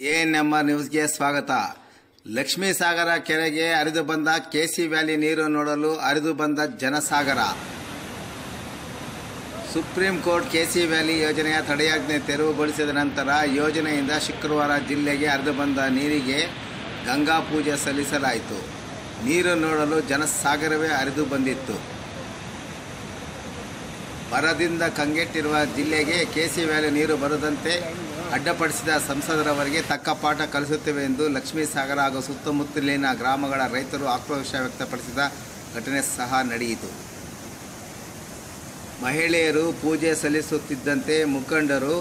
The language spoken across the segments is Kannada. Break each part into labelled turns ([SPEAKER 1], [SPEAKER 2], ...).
[SPEAKER 1] ಎಎನ್ಎಂಆರ್ ನ್ಯೂಸ್ಗೆ ಸ್ವಾಗತ. ಲಕ್ಷ್ಮೀಸಾಗರ ಕೆರೆಗೆ ಹರಿದು ಬಂದ ಕೆಸಿ ವ್ಯಾಲಿ ನೀರು ನೋಡಲು ಹರಿದು ಬಂದ ಜನಸಾಗರ. ಸುಪ್ರೀಂ ಕೋರ್ಟ್ ಕೆಸಿ ವ್ಯಾಲಿ ಯೋಜನೆಯ ತಡೆಯಾಜ್ಞೆ ತೆರವುಗೊಳಿಸಿದ ನಂತರ ಯೋಜನೆಯಿಂದ ಶುಕ್ರವಾರ ಜಿಲ್ಲೆಗೆ ಹರಿದು ಬಂದ ನೀರಿಗೆ ಗಂಗಾ ಪೂಜೆ ಸಲ್ಲಿಸಲಾಯಿತು. ನೀರು ನೋಡಲು ಜನಸಾಗರವೇ ಹರಿದು ಬಂದಿತ್ತು. ಬರದಿಂದ ಕಂಗೆಟ್ಟಿರುವ ಜಿಲ್ಲೆಗೆ ಕೆಸಿ ವ್ಯಾಲಿ ನೀರು ಬರದಂತೆ ಅಡ್ಡಪಡಿಸಿದ ಸಂಸದರವರಿಗೆ ತಕ್ಕ ಪಾಠ ಕಲಿಸುತ್ತೇವೆ ಎಂದು ಲಕ್ಷ್ಮೀ ಸಾಗರ ಹಾಗೂ ಸುತ್ತಮುತ್ತಲಿನ ಗ್ರಾಮಗಳ ರೈತರು ಆಕ್ರೋಶ ವ್ಯಕ್ತಪಡಿಸಿದ ಘಟನೆ ಸಹ ನಡೆಯಿತು. ಮಹಿಳೆಯರು ಪೂಜೆ ಸಲ್ಲಿಸುತ್ತಿದ್ದಂತೆ ಮುಖಂಡರು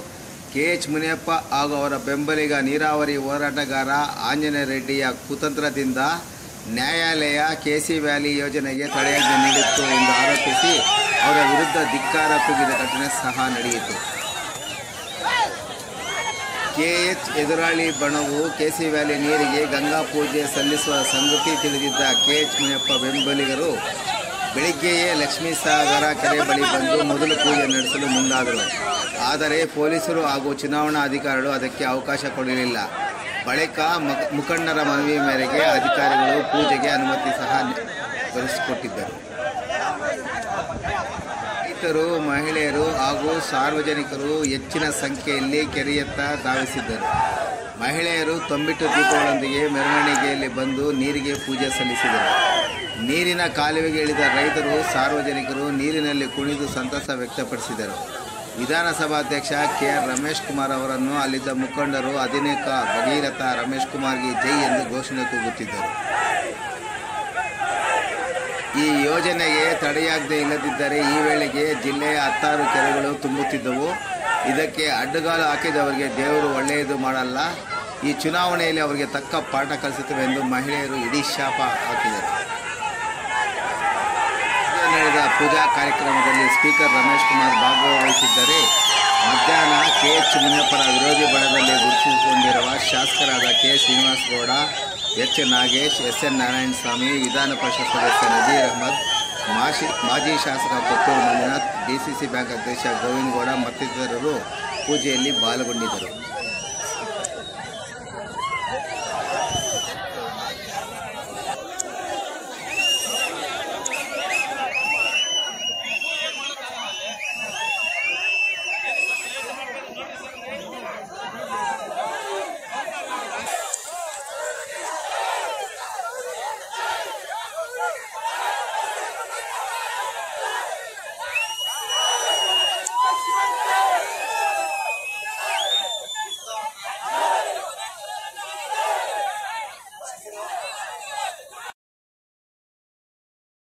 [SPEAKER 1] ಕೆ. ಎಚ್. ಮುನಿಯಪ್ಪ ಹಾಗೂ ಅವರ ಬೆಂಬಲಿಗ ನೀರಾವರಿ ಹೋರಾಟಗಾರ ಆಂಜನೇಯ ರೆಡ್ಡಿಯ ಕುತಂತ್ರದಿಂದ ನ್ಯಾಯಾಲಯ ಕೆಸಿ ವ್ಯಾಲಿ ಯೋಜನೆಗೆ ತಡೆಯಾಜ್ಞೆ ನೀಡಿತ್ತು ಎಂದು ಆರೋಪಿಸಿ ಅವರ ವಿರುದ್ಧ ಧಿಕ್ಕಾರ ಕೂಗಿದ ಘಟನೆ ಸಹ ನಡೆಯಿತು. ಕೆಎಚ್ ಎದುರಾಳಿ ಬಣವು ಕೆಸಿ ವ್ಯಾಲಿ ನೀರಿಗೆ ಗಂಗಾ ಪೂಜೆ ಸಲ್ಲಿಸುವ ಸಂಗತಿ ತಿಳಿದಿದ್ದ ಕೆಎಚ್ ಮುನಿಯಪ್ಪ ಬೆಂಬಲಿಗರು ಬೆಳಿಗ್ಗೆಯೇ ಲಕ್ಷ್ಮೀ ಸಾಗರ ಕೆರೆ ಬಳಿ ಬಂದು ಮೊದಲು ಪೂಜೆ ನಡೆಸಲು ಮುಂದಾದರು. ಆದರೆ ಪೊಲೀಸರು ಹಾಗೂ ಚುನಾವಣಾ ಅಧಿಕಾರಿಗಳು ಅದಕ್ಕೆ ಅವಕಾಶ ಕೊಡಲಿಲ್ಲ. ಬಳಿಕ ಮುಖಂಡರ ಮನವಿ ಮೇರೆಗೆ ಅಧಿಕಾರಿಗಳು ಪೂಜೆಗೆ ಅನುಮತಿ ಸಹ ದೊರಕಿಸಿಕೊಟ್ಟಿದ್ದರು ರೈತರು ಮಹಿಳೆಯರು ಹಾಗೂ ಸಾರ್ವಜನಿಕರು ಹೆಚ್ಚಿನ ಸಂಖ್ಯೆಯಲ್ಲಿ ಕೆರೆಯತ್ತ ಧಾವಿಸಿದ್ದರು. ಮಹಿಳೆಯರು ತೊಂಬಿಟ್ಟು ದೀಪಗಳೊಂದಿಗೆ ಮೆರವಣಿಗೆಯಲ್ಲಿ ಬಂದು ನೀರಿಗೆ ಪೂಜೆ ಸಲ್ಲಿಸಿದರು. ನೀರಿನ ಕಾಲುವೆಗೆ ಇಳಿದ ರೈತರು, ಸಾರ್ವಜನಿಕರು ನೀರಿನಲ್ಲಿ ಕುಣಿದು ಸಂತಸ ವ್ಯಕ್ತಪಡಿಸಿದರು. ವಿಧಾನಸಭಾಧ್ಯಕ್ಷ ಕೆ. ಆರ್ ರಮೇಶ್ ಕುಮಾರ್ ಅವರನ್ನು ಅಲ್ಲಿದ್ದ ಮುಖಂಡರು ಅಧಿನೇಕ ಭಗೀರಥ ರಮೇಶ್ ಕುಮಾರ್ಗೆ ಜೈ ಎಂದು ಘೋಷಣೆ ಕೂಗುತ್ತಿದ್ದರು. ಈ ಯೋಜನೆಗೆ ತಡೆಯಾಗದೆ ಇಲ್ಲದಿದ್ದರೆ ಈ ವೇಳೆಗೆ ಜಿಲ್ಲೆಯ ಹತ್ತಾರು ಕೆರೆಗಳು ತುಂಬುತ್ತಿದ್ದವು. ಇದಕ್ಕೆ ಅಡ್ಡಗಾಲು ಹಾಕಿದವರಿಗೆ ದೇವರು ಒಳ್ಳೆಯದು ಮಾಡಲ್ಲ. ಈ ಚುನಾವಣೆಯಲ್ಲಿ ಅವರಿಗೆ ತಕ್ಕ ಪಾಠ ಕಲಿಸುತ್ತವೆ ಎಂದು ಮಹಿಳೆಯರು ಇಡೀ ಶಾಪ ಹಾಕಿದರು. ನಡೆದ ಪೂಜಾ ಕಾರ್ಯಕ್ರಮದಲ್ಲಿ ಸ್ಪೀಕರ್ ರಮೇಶ್ ಕುಮಾರ್ ಭಾಗವಹಿಸಿದ್ದರೆ ಮಧ್ಯಾಹ್ನ ಕೆ ಎಚ್ ಮುನಿಯಪ್ಪರ ವಿರೋಧಿ ಬಣದಲ್ಲಿ ಗುರುತಿಸಿಕೊಂಡಿರುವ ಶಾಸಕರಾದ K Srinivasa Gowda H Nagesh, S N Narayanaswamy Vidhana Parishat ಸದಸ್ಯ ನಜೀರ್ ಅಹಮದ್, ಮಾಜಿ ಮಾಜಿ ಶಾಸಕ ಕೊತ್ತೂರು ಮಂಜುನಾಥ್ ಡಿಸಿಸಿ ಬ್ಯಾಂಕ್ ಅಧ್ಯಕ್ಷ ಗೋವಿಂದ ಗೌಡ ಮತ್ತಿತರರು ಪೂಜೆಯಲ್ಲಿ ಪಾಲ್ಗೊಂಡಿದ್ದರು.